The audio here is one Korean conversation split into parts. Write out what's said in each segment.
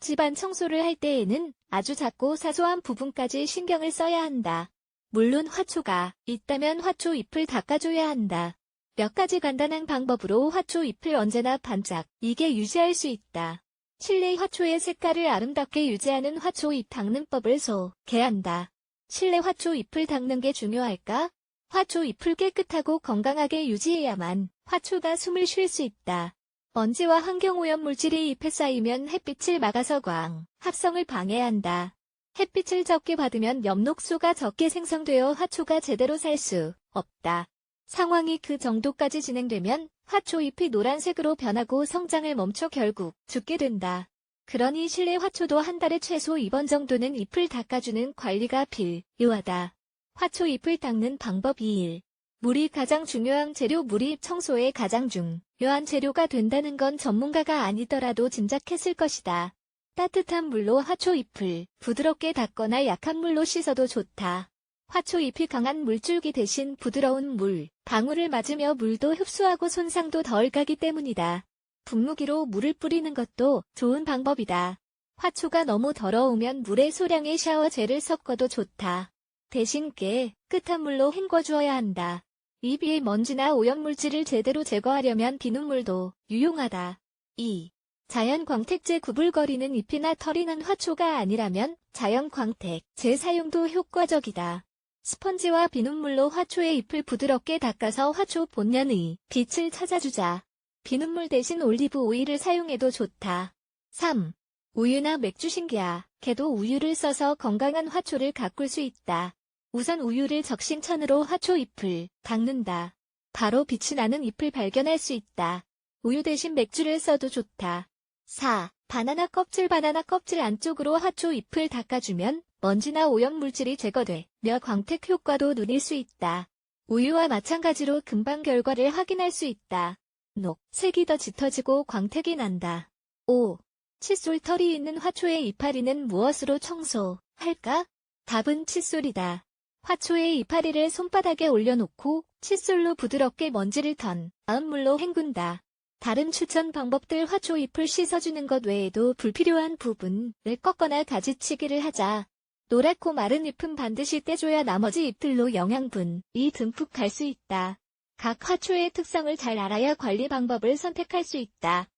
집안 청소를 할 때에는 아주 작고 사소한 부분까지 신경을 써야 한다. 물론 화초가 있다면 화초 잎을 닦아줘야 한다. 몇 가지 간단한 방법으로 화초 잎을 언제나 반짝 이게 유지할 수 있다. 실내 화초의 색깔을 아름답게 유지하는 화초 잎 닦는 법을 소개한다. 실내 화초 잎을 닦는 게 중요할까? 화초 잎을 깨끗하고 건강하게 유지해야만 화초가 숨을 쉴 수 있다. 먼지와 환경오염 물질이 잎에 쌓이면 햇빛을 막아서 광, 합성을 방해한다. 햇빛을 적게 받으면 엽록소가 적게 생성되어 화초가 제대로 살 수 없다. 상황이 그 정도까지 진행되면 화초 잎이 노란색으로 변하고 성장을 멈춰 결국 죽게 된다. 그러니 실내 화초도 한 달에 최소 2번 정도는 잎을 닦아주는 관리가 필요하다. 화초 잎을 닦는 방법 2일. 물이 가장 중요한 재료 물이 청소에 가장 중 요한 재료가 된다는 건 전문가가 아니더라도 짐작했을 것이다. 따뜻한 물로 화초 잎을 부드럽게 닦거나 약한 물로 씻어도 좋다. 화초 잎이 강한 물줄기 대신 부드러운 물, 방울을 맞으며 물도 흡수하고 손상도 덜 가기 때문이다. 분무기로 물을 뿌리는 것도 좋은 방법이다. 화초가 너무 더러우면 물에 소량의 샤워젤을 섞어도 좋다. 대신 깨, 끝한 물로 헹궈주어야 한다. 잎 위의 먼지나 오염물질을 제대로 제거하려면 비눗물도 유용하다. 2. 자연 광택제 구불거리는 잎이나 털이 난 화초가 아니라면 자연 광택 재사용도 효과적이다. 스펀지와 비눗물로 화초의 잎을 부드럽게 닦아서 화초 본연의 빛을 찾아주자. 비눗물 대신 올리브 오일을 사용해도 좋다. 3. 우유나 맥주 신기야, 개도 우유를 써서 건강한 화초를 가꿀 수 있다. 우선 우유를 적신천으로 화초 잎을 닦는다. 바로 빛이 나는 잎을 발견할 수 있다. 우유 대신 맥주를 써도 좋다. 4. 바나나 껍질 바나나 껍질 안쪽으로 화초 잎을 닦아주면 먼지나 오염물질이 제거되며 광택 효과도 누릴 수 있다. 우유와 마찬가지로 금방 결과를 확인할 수 있다. 녹, 색이 더 짙어지고 광택이 난다. 5. 칫솔 털이 있는 화초의 이파리는 무엇으로 청소할까? 답은 칫솔이다. 화초의 이파리를 손바닥에 올려놓고 칫솔로 부드럽게 먼지를 턴 다음 물로 헹군다. 다른 추천 방법들 화초 잎을 씻어주는 것 외에도 불필요한 부분을 꺾거나 가지치기를 하자. 노랗고 마른 잎은 반드시 떼줘야 나머지 잎들로 영양분이 듬뿍 갈 수 있다. 각 화초의 특성을 잘 알아야 관리 방법을 선택할 수 있다.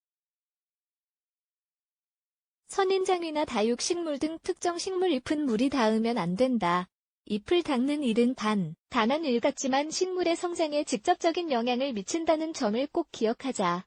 선인장이나 다육식물 등 특정 식물 잎은 물이 닿으면 안 된다. 잎을 닦는 일은 단, 단한 일 같지만 식물의 성장에 직접적인 영향을 미친다는 점을 꼭 기억하자.